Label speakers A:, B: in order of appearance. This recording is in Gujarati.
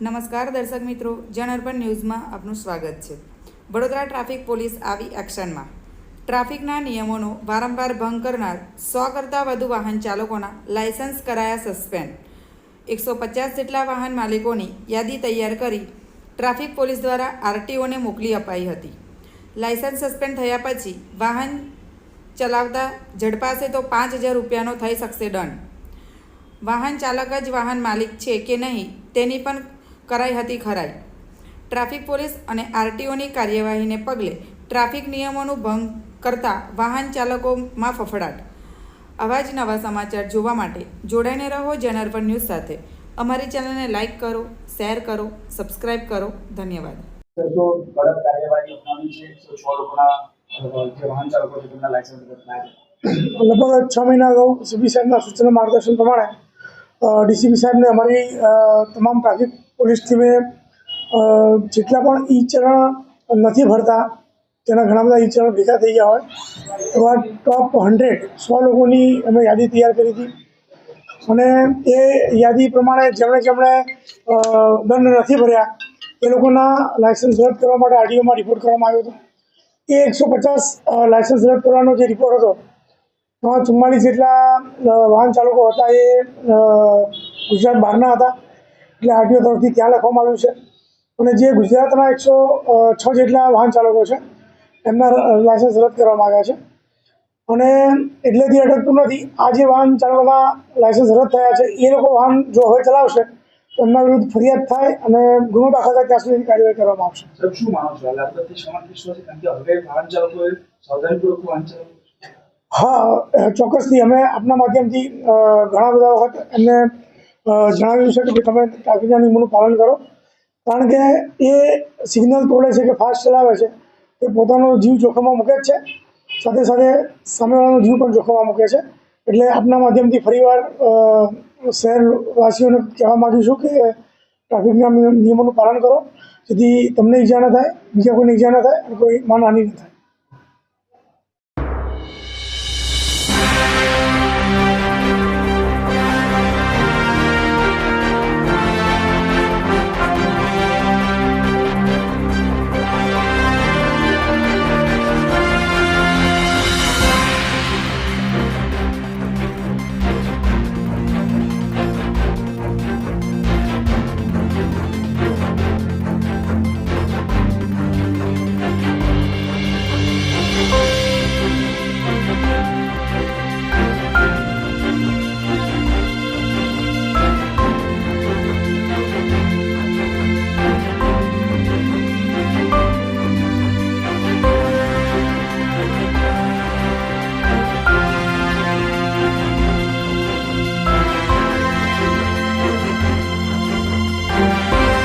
A: નમસ્કાર દર્શક મિત્રો જન અર્બન ન્યૂઝમાં આપનું સ્વાગત છે. વડોદરા ટ્રાફિક પોલીસ આવી એક્શનમાં. ટ્રાફિકના નિયમોનો વારંવાર ભંગ કરનાર સો કરતાં વધુ વાહન ચાલકોના લાયસન્સ કરાયા સસ્પેન્ડ. એકસો પચાસ જેટલા વાહન માલિકોની યાદી તૈયાર કરી ટ્રાફિક પોલીસ દ્વારા આરટીઓને મોકલી અપાઈ હતી. લાયસન્સ સસ્પેન્ડ થયા પછી વાહન ચલાવતા ઝડપાશે તો પાંચ હજાર રૂપિયાનો થઈ શકશે દંડ. વાહન ચાલક જ વાહન માલિક છે કે નહીં તેની પણ કરાઈ હતી ખરાઈ. ટ્રાફિક પોલીસ અને આરટીઓની કાર્યવાહીને પગલે ટ્રાફિક નિયમોનું ભંગ કરતા વાહન ચાલકોમાં ફફડાટ. આવા જ નવા સમાચાર જોવા માટે જોડાઈને રહો જનરપન ન્યૂઝ સાથે. અમારી ચેનલને લાઇક કરો શેર કરો સબસ્ક્રાઇબ કરો. ધન્યવાદ.
B: કડક કાર્યવાહી અપનાવી છે એકસો છ લોકોના જે વાહન ચાલકો છે તેમના લાયસન્સ રદ થયા.
C: લગભગ છ મહિના અગાઉ સીબી સાહેબના સૂચના માર્ગદર્શન પ્રમાણે ડીસીબી સાહેબને અમારી તમામ ટ્રાફિક પોલીસ ટીમે જેટલા પણ ઈ ચરણ નથી ભરતા, તેના ઘણા બધા ઈ ચરણ ભેગા થઈ ગયા હોય. એવા ટોપ હંડ્રેડ સો લોકોની અમે યાદી તૈયાર કરી હતી. અને એ યાદી પ્રમાણે જેમણે જેમણે દંડ નથી ભર્યા, એ લોકોના લાયસન્સ રદ કરવા માટે આરટીઓમાં રિપોર્ટ કરવામાં આવ્યો હતો. એ એકસો પચાસ લાયસન્સ રદ કરવાનો જે રિપોર્ટ હતો, એમાં ચુમ્માલીસ જેટલા વાહન ચાલકો હતા એ ગુજરાત બહારના હતા. એટલે આરટીઓ તરફથી ત્યાં લખવામાં આવ્યું છે. અને જે ગુજરાતના એકસો છ જેટલા વાહન ચાલકો છે એમના લાયસન્સ રદ કરવામાં આવ્યા છે. અને એટલેથી અટકતું નથી. આ જે વાહન ચાલકોના લાયસન્સ રદ થયા છે એ લોકો વાહન જો હવે ચલાવશે તો એમના વિરુદ્ધ ફરિયાદ થાય અને ગુનો દાખલ થાય ત્યાં સુધીની કાર્યવાહી કરવામાં આવશે.
B: શું માનો છો? હાલ આપણાથી સમાન વિશ્વાસ છે કારણ કે હવે વાહન ચાલકોએ સાવધાનીપૂર્વક વાહન ચલાવવું
C: હા ચોક્કસથી. અમે આપના માધ્યમથી ઘણા બધા વખત એમને જણાવ્યું છે કે તમે ટ્રાફિકના નિયમોનું પાલન કરો. કારણ કે એ સિગ્નલ તોડે છે કે ફાસ્ટ ચલાવે છે, એ પોતાનો જીવ જોખમમાં મૂકે જ છે. સાથે સાથે સામેવાળાનો જીવ પણ જોખમમાં મૂકે છે. એટલે આપના માધ્યમથી ફરીવાર શહેરવાસીઓને કહેવા માગીશું કે ટ્રાફિકના નિયમોનું પાલન કરો. જેથી તમને ઈજા ન થાય, બીજા કોઈને ઈજા ન થાય, અને કોઈ માનહાનિ ન થાય.